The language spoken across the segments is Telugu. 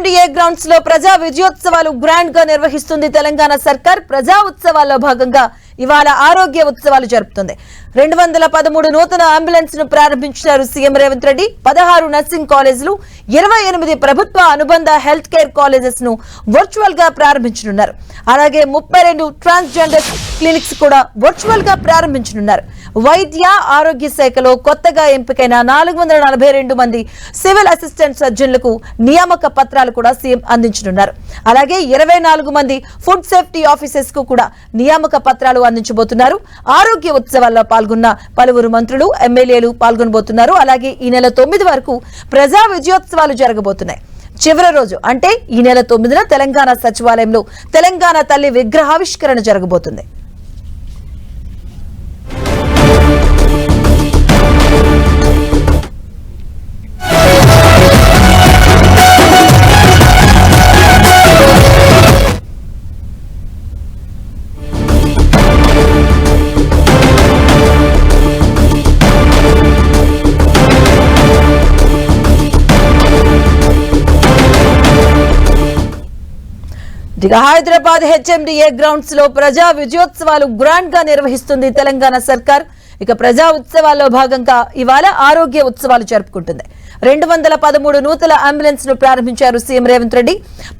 హెచ్ఎండిఏ గ్రౌండ్స్లో ప్రజా విజయోత్సవాలు గ్రాండ్గా నిర్వహిస్తుంది తెలంగాణ సర్కార్. ప్రజా ఉత్సవాల్లో భాగంగా ఇవాళ ఆరోగ్య ఉత్సవాలు జరుపుతుంది. రెండు వందల పదమూడు నూతన అంబులెన్స్ను ప్రారంభించారు సీఎం రేవంత్ రెడ్డి. పదహారు నర్సింగ్ కాలేజీలు ఇరవై ఎనిమిది ప్రభుత్వ అనుబంధ హెల్త్ కేర్ కాలేజెస్ను వర్చువల్గా ప్రారంభించనున్నారు. అలాగే ముప్పై రెండు ట్రాన్స్జెండర్ క్లినిక్స్ కూడా వర్చువల్గా ప్రారంభించనున్నారు. వైద్య ఆరోగ్య శాఖలో కొత్తగా ఎంపికైన నాలుగు వందల నలభై రెండు మంది సివిల్ అసిస్టెంట్ సర్జన్లకు నియామక పత్రాలు కూడా సీఎం అందించనున్నారు. అలాగే ఇరవై నాలుగు మంది ఫుడ్ సేఫ్టీ ఆఫీసర్స్కు కూడా నియామక పత్రాలు అందించబోతున్నారు. ఆరోగ్య ఉత్సవాల్లో పాల్గొన్న పలువురు మంత్రులు ఎమ్మెల్యేలు పాల్గొనబోతున్నారు. అలాగే ఈ నెల తొమ్మిది వరకు ప్రజా విజయోత్సవాలు జరగబోతున్నాయి. చివరి రోజు అంటే ఈ నెల తొమ్మిదిన తెలంగాణ సచివాలయంలో తెలంగాణ తల్లి విగ్రహావిష్కరణ జరగబోతుంది. హైదరాబాద్ హెచ్ఎండిఏ గ్రౌండ్స్లో ప్రజా విజయోత్సవాలు గ్రాండ్గా నిర్వహిస్తుంది తెలంగాణ సర్కార్. ఇక ప్రజా ఉత్సవాల్లో భాగంగా ఇవాళ ఆరోగ్య ఉత్సవాలు జరుపుకుంటుంది. రెండు వందల పదమూడు నూతన అంబులెన్స్ను ప్రారంభించారు సీఎం రేవంత్ రెడ్డి.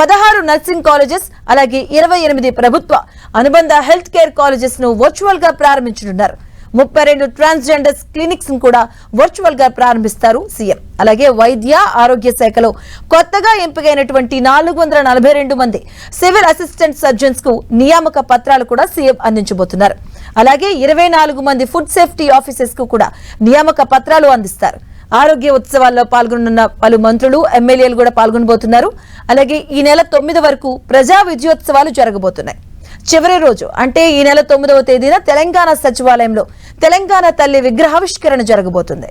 పదహారు నర్సింగ్ కాలేజెస్ అలాగే ఇరవై ఎనిమిది ప్రభుత్వ అనుబంధ హెల్త్ కేర్ కాలేజెస్ను వర్చువల్గా ప్రారంభించనున్నారు. ముప్పై రెండు ట్రాన్స్జెండర్స్ క్లినిక్స్ కూడా వర్చువల్గా ప్రారంభిస్తారు సీఎం. అలాగే వైద్య ఆరోగ్య శాఖలో కొత్తగా ఎంపికైనటువంటి నాలుగు వందల నలభై రెండు మంది సివిల్ అసిస్టెంట్ సర్జన్స్కు నియామక పత్రాలు కూడా సీఎం అందించబోతున్నారు. అలాగే ఇరవై నాలుగు మంది ఫుడ్ సేఫ్టీ ఆఫీసర్స్కు కూడా నియామక పత్రాలు అందిస్తారు. ఆరోగ్య ఉత్సవాల్లో పాల్గొనున్న పలు మంత్రులు ఎమ్మెల్యేలు కూడా పాల్గొనబోతున్నారు. అలాగే ఈ నెల తొమ్మిది వరకు ప్రజా విజయోత్సవాలు జరగబోతున్నాయి. చివరి రోజు అంటే ఈ నెల తొమ్మిదవ తేదీన తెలంగాణ సచివాలయంలో తెలంగాణ తల్లి విగ్రహావిష్కరణ జరగబోతుంది.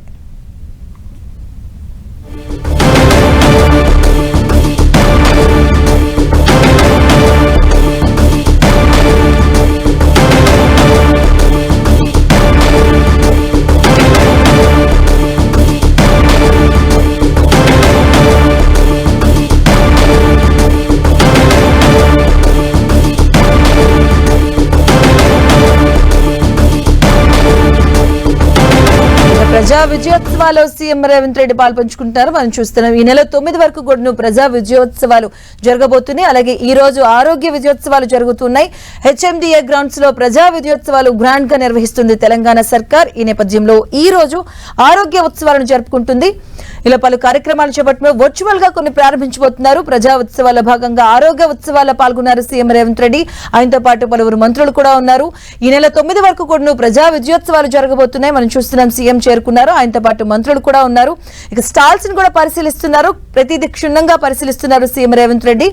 ప్రజా విజయోత్సవాలు సీఎం రేవంత్ రెడ్డి పాల్పంచుకుంటారు మనం చూస్తున్నాం ఈ నెల తొమ్మిది వరకు కూడా ప్రజా విజయోత్సవాలు జరగబోతున్నాయి. అలాగే ఈ రోజు ఆరోగ్య విజయోత్సవాలు జరుగుతున్నాయి. హెచ్ఎండిఏ గ్రౌండ్స్లో ప్రజా విజయోత్సవాలు గ్రాండ్గా నిర్వహిస్తుంది తెలంగాణ సర్కార్. ఈ నేపథ్యంలో ఈ రోజు ఆరోగ్య ఉత్సవాలను జరుపుకుంటుంది. ఇలా పలు కార్యక్రమాలు చేపట్టిన వర్చువల్గా కొన్ని ప్రారంభించబోతున్నారు. ప్రజా ఉత్సవాల భాగంగా ఆరోగ్య ఉత్సవాల్లో పాల్గొన్నారు సీఎం రేవంత్ రెడ్డి. ఆయనతో పాటు పలువురు మంత్రులు కూడా ఉన్నారు. ఈ నెల తొమ్మిది వరకు కూడా ప్రజా విజయోత్సవాలు జరగబోతున్నాయి. మనం చూస్తున్నాం సీఎం చేరుకున్నారు ఆయనతో పాటు మంత్రులు కూడా ఉన్నారు. ఇక స్టాల్స్ని కూడా పరిశీలిస్తున్నారు. ప్రతిదీ క్షుణ్ణంగా పరిశీలిస్తున్నారు సీఎం రేవంత్ రెడ్డి.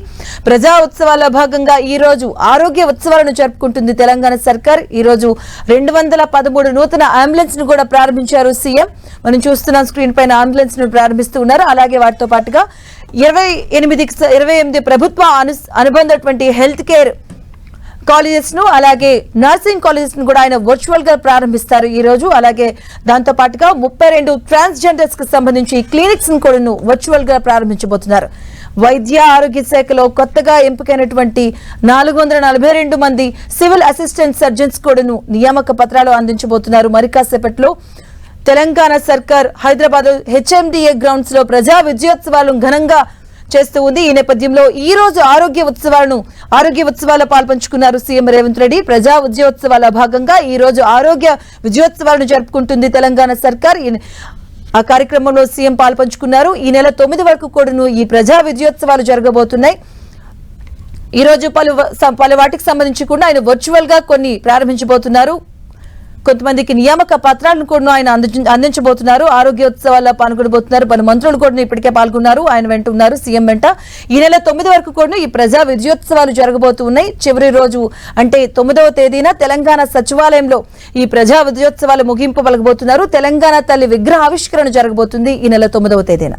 ప్రజా ఉత్సవాల భాగంగా ఈ రోజు ఆరోగ్య ఉత్సవాలను జరుపుకుంటుంది తెలంగాణ సర్కార్. ఈ రోజు రెండు వందల పదమూడు నూతన అంబులెన్స్ను కూడా ప్రారంభించారు సీఎం. మనం చూస్తున్నాం స్క్రీన్ పైన అంబులెన్స్ను ప్రారంభిస్తూ ఉన్నారు. అలాగే వాటితో పాటుగా ఇరవై ఎనిమిది ఇరవై ఎనిమిది ప్రభుత్వ అనుబంధ అనుబంధటువంటి హెల్త్ కేర్ కాలేజెస్ను అలాగే నర్సింగ్ కాలేజెస్ను కూడా ఆయన వర్చువల్గా ప్రారంభిస్తారు ఈ రోజు. అలాగే దాంతో పాటుగా ముప్పై రెండు ట్రాన్స్జెండర్స్కి సంబంధించి క్లినిక్స్ను కూడా వర్చువల్గా ప్రారంభించబోతున్నారు. వైద్య ఆరోగ్య శాఖలో కొత్తగా ఎంపికైనటువంటి నాలుగు వందల నలభై రెండు మంది సివిల్ అసిస్టెంట్ సర్జన్స్ కూడాను నియామక పత్రాలు అందించబోతున్నారు. మరి కాసేపట్లో తెలంగాణ సర్కార్ హైదరాబాద్ హెచ్ఎండిఏ గ్రౌండ్స్లో ప్రజా విజయోత్సవాలను ఘనంగా చేస్తూ ఉంది. ఈ నేపథ్యంలో ఈ రోజు ఆరోగ్య ఉత్సవాలను ఆరోగ్య ఉత్సవాల్లో పాల్పంచుకున్నారు సీఎం రేవంత్ రెడ్డి. ప్రజా విజయోత్సవాల భాగంగా ఈ రోజు ఆరోగ్య విజయోత్సవాలను జరుపుకుంటుంది తెలంగాణ సర్కార్. ఈ- ఆ కార్యక్రమంలో సీఎం పాల్పంచుకున్నారు. ఈ నెల తొమ్మిది వరకు కూడాను ఈ ప్రజా విజయోత్సవాలు జరగబోతున్నాయి. ఈ రోజు పలు పలు వాటికి సంబంధించి కూడా ఆయన వర్చువల్గా కొన్ని ప్రారంభించబోతున్నారు. కొంతమందికి నియామక పత్రాలను కూడా ఆయన అందించబోతున్నారు. ఆరోగ్యోత్సవాల్లో పాల్గొనబోతున్నారు. పలు మంత్రులు కూడా ఇప్పటికే పాల్గొన్నారు. ఆయన వెంట ఉన్నారు సీఎం వెంట. ఈ నెల తొమ్మిది వరకు కూడా ఈ ప్రజా విజయోత్సవాలు జరగబోతున్నాయి చివరి రోజు అంటే తొమ్మిదవ తేదీన తెలంగాణ సచివాలయంలో ఈ ప్రజా విజయోత్సవాలు ముగింపు పలకబోతున్నారు తెలంగాణ తల్లి విగ్రహ ఆవిష్కరణ జరగబోతుంది ఈ నెల తొమ్మిదవ తేదీన.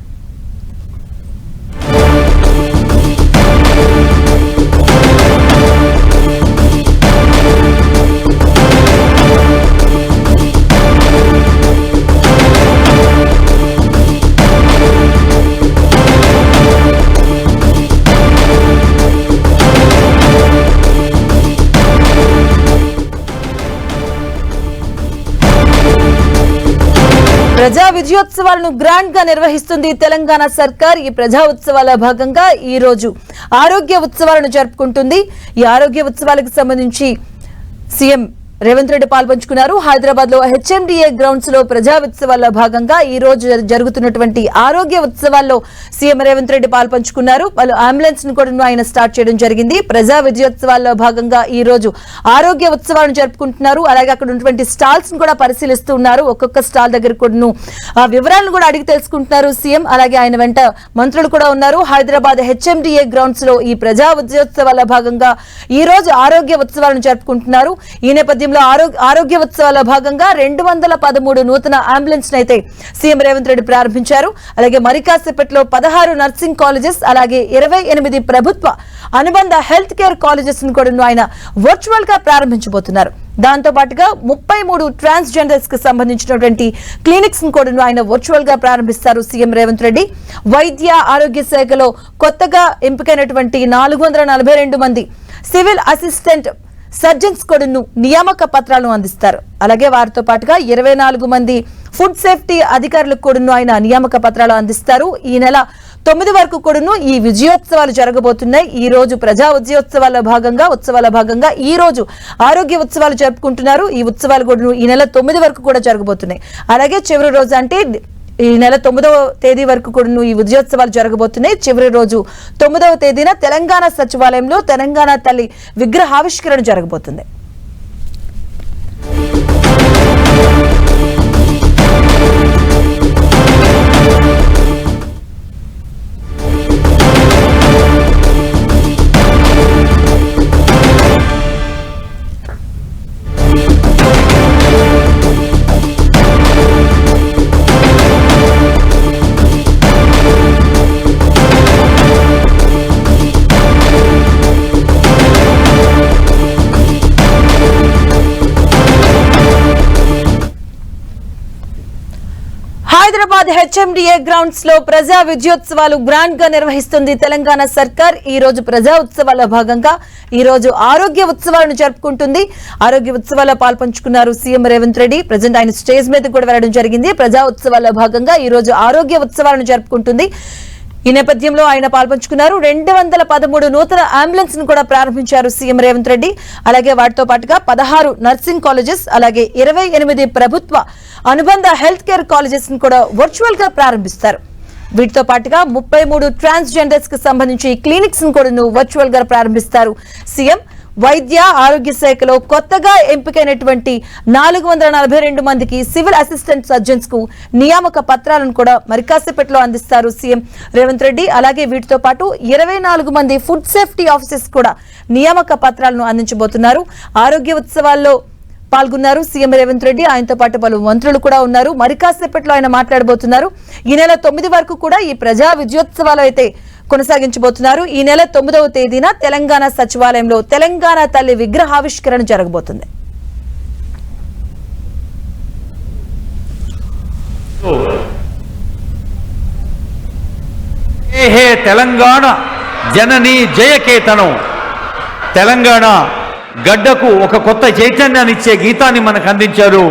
ప్రజా విజయోత్సవాలను గ్రాండ్గా నిర్వహిస్తుంది తెలంగాణ సర్కార్. ఈ ప్రజా ఉత్సవాల భాగంగా ఈ రోజు ఆరోగ్య ఉత్సవాలను జరుపుకుంటుంది. ఈ ఆరోగ్య ఉత్సవాలకు సంబంధించి సీఎం రేవంత్ రెడ్డి పాల్పంచుకున్నారు. హైదరాబాద్లో హెచ్ఎండిఏ గ్రౌండ్స్లో ప్రజా ఉత్సవాల్లో భాగంగా ఈ రోజు జరుగుతున్నటువంటి ఆరోగ్య ఉత్సవాల్లో సీఎం రేవంత్ రెడ్డి పాల్పంచుకున్నారు. పలు అంబులెన్స్ను కూడా ఆయన స్టార్ట్ చేయడం జరిగింది. ప్రజా విజయోత్సవాల్లో భాగంగా ఈ రోజు ఆరోగ్య ఉత్సవాలను జరుపుకుంటున్నారు. అలాగే అక్కడ ఉన్నటువంటి స్టాల్స్ను కూడా పరిశీలిస్తూ ఉన్నారు. ఒక్కొక్క స్టాల్ దగ్గర కూడా ఆ వివరాలను కూడా అడిగి తెలుసుకుంటున్నారు సీఎం. అలాగే ఆయన వెంట మంత్రులు కూడా ఉన్నారు. హైదరాబాద్ హెచ్ఎండిఏ గ్రౌండ్స్లో ఈ ప్రజా విజయోత్సవాల భాగంగా ఈ రోజు ఆరోగ్య ఉత్సవాలను జరుపుకుంటున్నారు. ఈ నేపథ్యంలో రాష్ట్రంలో ఆరోగ్య ఉత్సవాల భాగంగా రెండు వందల పదమూడు నూతన అంబులెన్స్ అయితే సీఎం రేవంత్ రెడ్డి ప్రారంభించారు. అలాగే మరికాసేపట్లో పదహారు నర్సింగ్ కాలేజెస్ అలాగే ఇరవై ఎనిమిది ప్రభుత్వ అనుబంధ హెల్త్ కేర్ కాలేజెస్ను కూడా ఆయన వర్చువల్గా ప్రారంభించబోతున్నారు. దాంతో పాటుగా ముప్పై మూడు ట్రాన్స్జెండర్స్కి సంబంధించినటువంటి క్లినిక్స్ కూడా ఆయన వర్చువల్గా ప్రారంభిస్తారు సీఎం రేవంత్ రెడ్డి. వైద్య ఆరోగ్య శాఖలో కొత్తగా ఎంపికైనటువంటి నాలుగు వందల నలభై రెండు మంది సివిల్ అసిస్టెంట్ సర్జన్స్ కొడును నియామక పత్రాలను అందిస్తారు. అలాగే వారితో పాటుగా ఇరవై నాలుగు మంది ఫుడ్ సేఫ్టీ అధికారులకు కూడాను ఆయన నియామక పత్రాలు అందిస్తారు. ఈ నెల తొమ్మిది వరకు కూడాను ఈ విజయోత్సవాలు జరగబోతున్నాయి. ఈ రోజు ప్రజా విజయోత్సవాల భాగంగా ఉత్సవాల భాగంగా ఈ రోజు ఆరోగ్య ఉత్సవాలు జరుపుకుంటున్నారు. ఈ ఉత్సవాలు కూడాను ఈ నెల తొమ్మిది వరకు కూడా జరగబోతున్నాయి. అలాగే చివరి రోజు అంటే ఈ నెల తొమ్మిదవ తేదీ వరకు కూడా ఈ విజయోత్సవాలు జరగబోతున్నాయి. చివరి రోజు తొమ్మిదవ తేదీన తెలంగాణ సచివాలయంలో తెలంగాణ తల్లి విగ్రహావిష్కరణ జరగబోతుంది. హెచ్ఎండిఏ గ్రౌండ్స్లో ప్రజా విజయోత్సవాలు గ్రాండ్గా నిర్వహిస్తుంది తెలంగాణ సర్కార్. ఈ రోజు ప్రజా ఉత్సవాల భాగంగా ఈ రోజు ఆరోగ్య ఉత్సవాలను జరుపుకుంటుంది. ఆరోగ్య ఉత్సవాల్లో పాల్పంచుకున్నారు సీఎం రేవంత్ రెడ్డి. ప్రజెంట్ ఆయన స్టేజ్ మీద కూడా వెళ్ళడం జరిగింది. ప్రజా ఉత్సవాల భాగంగా ఈ రోజు ఆరోగ్య ఉత్సవాలను జరుపుకుంటుంది. ఈ నేపథ్యంలో ఆయన పాల్పంచుకున్నారు. రెండు వందల పదమూడు నూతన అంబులెన్స్ను కూడా ప్రారంభించారు సీఎం రేవంత్ రెడ్డి. అలాగే వాటితో పాటుగా పదహారు నర్సింగ్ కాలేజెస్ అలాగే ఇరవై ఎనిమిది ప్రభుత్వ అనుబంధ హెల్త్ కేర్ కాలేజెస్ను కూడా వర్చువల్గా ప్రారంభిస్తారు. వీటితో పాటుగా ముప్పై మూడు ట్రాన్స్జెండర్స్కి సంబంధించి క్లినిక్స్ను కూడా వర్చువల్గా ప్రారంభిస్తారు సీఎం. వైద్య ఆరోగ్య శాఖలో కొత్తగా ఎంపికైనటువంటి నాలుగు వందల నలభై రెండు మందికి సివిల్ అసిస్టెంట్ సర్జన్స్కు నియామక పత్రాలను కూడా మరికాసేపట్లో అందిస్తారు సీఎం రేవంత్ రెడ్డి. అలాగే వీటితో పాటు ఇరవై నాలుగు మంది ఫుడ్ సేఫ్టీ ఆఫీసర్స్ కూడా నియామక పత్రాలను అందించబోతున్నారు. ఆరోగ్య ఉత్సవాల్లో పాల్గొన్నారు. సీఎం రేవంత్ రెడ్డి ఆయనతో పాటు పలు మంత్రులు కూడా ఉన్నారు. మరి కాసేపట్లో ఆయన మాట్లాడబోతున్నారు. ఈ నెల తొమ్మిది వరకు కూడా ఈ ప్రజా విజయోత్సవాలు అయితే కొనసాగించబోతున్నారు. ఈ నెల తొమ్మిదవ తేదీన తెలంగాణ సచివాలయంలో తెలంగాణ తల్లి విగ్రహావిష్కరణ జరగబోతుంది. తెలంగాణ జనని జయకేతనం తెలంగాణ గడ్డకు ఒక కొత్త చైతన్యాన్ని ఇచ్చే గీతాన్ని మనకు అందించారు.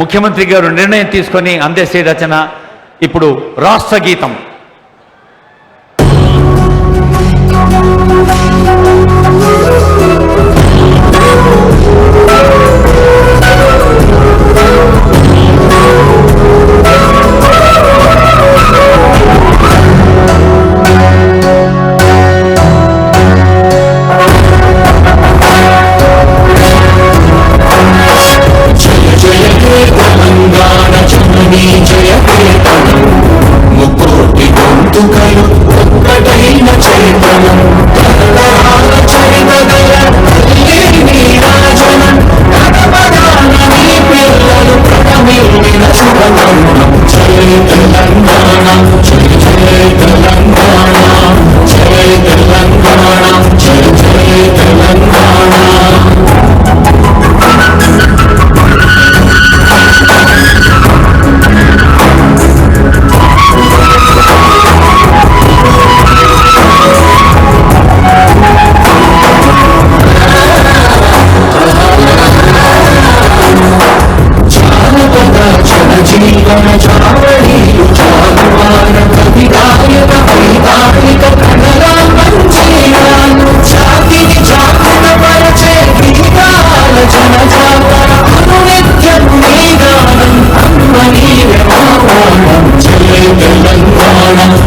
ముఖ్యమంత్రి గారు నిర్ణయం తీసుకొని అందేసే రచన ఇప్పుడు రాష్ట్ర గీతం. జననీ வாழும்